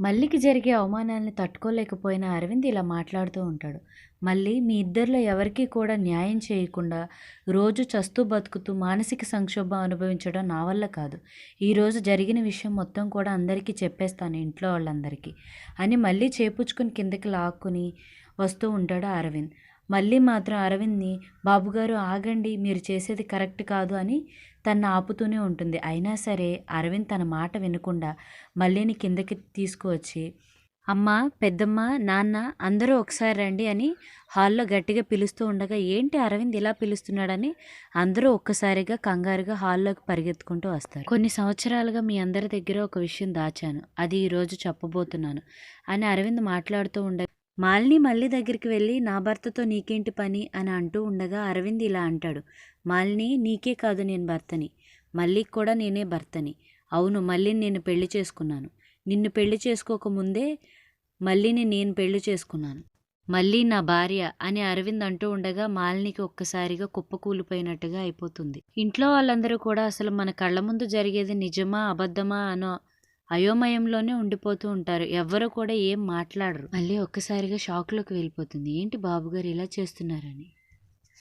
మల్లికి జరిగే అవమానాల్ని తట్టుకోలేకపోయిన అరవింద్ ఇలా మాట్లాడుతూ ఉంటాడు. మళ్ళీ మీ ఇద్దరిలో ఎవరికీ కూడా న్యాయం చేయకుండా రోజు చస్తూ బతుకుతూ మానసిక సంక్షోభం అనుభవించడం నా వల్ల కాదు. ఈరోజు జరిగిన విషయం మొత్తం కూడా అందరికీ చెప్పేస్తాను ఇంట్లో వాళ్ళందరికీ అని మళ్ళీ చేపుచ్చుకుని కిందకి లాక్కుని వస్తూ ఉంటాడు అరవింద్. మళ్ళీ మాత్రం అరవింద్ని బాబుగారు ఆగండి మీరు చేసేది కరెక్ట్ కాదు అని తన్ను ఆపుతూనే ఉంటుంది. అయినా సరే అరవింద్ తన మాట వినకుండా మళ్ళీని కిందకి తీసుకువచ్చి అమ్మ పెద్దమ్మ నాన్న అందరూ ఒకసారి రండి అని హాల్లో గట్టిగా పిలుస్తూ ఉండగా ఏంటి అరవింద్ ఇలా పిలుస్తున్నాడని అందరూ ఒక్కసారిగా కంగారుగా హాల్లోకి పరిగెత్తుకుంటూ వస్తారు. కొన్ని సంవత్సరాలుగా మీ అందరి దగ్గర ఒక విషయం దాచాను అది ఈరోజు చెప్పబోతున్నాను అని అరవింద్ మాట్లాడుతూ ఉండగా మాలిని మళ్ళీ దగ్గరికి వెళ్ళి నా భర్తతో నీకేంటి పని? అని అంటూ ఉండగా అరవింద్ ఇలా అంటాడు. మాలిని నీకే కాదు నేను భర్తని. మళ్ళీ కూడా నేనే భర్తని. అవును మళ్ళీ నేను పెళ్ళి చేసుకున్నాను. నిన్ను పెళ్ళి చేసుకోకముందే మళ్ళీని నేను పెళ్ళి చేసుకున్నాను. మళ్ళీ నా భార్య అని అరవింద్ అంటూ ఉండగా మాలినికి ఒక్కసారిగా కుప్పకూలిపోయినట్టుగా అయిపోతుంది. ఇంట్లో వాళ్ళందరూ కూడా అసలు మన కళ్ళ ముందు జరిగేది నిజమా అబద్ధమా అనో అయోమయంలోనే ఉండిపోతూ ఉంటారు. ఎవ్వరు కూడా ఏం మాట్లాడరు. మళ్ళీ ఒక్కసారిగా షాక్లోకి వెళ్ళిపోతుంది. ఏంటి బాబుగారు ఇలా చేస్తున్నారని?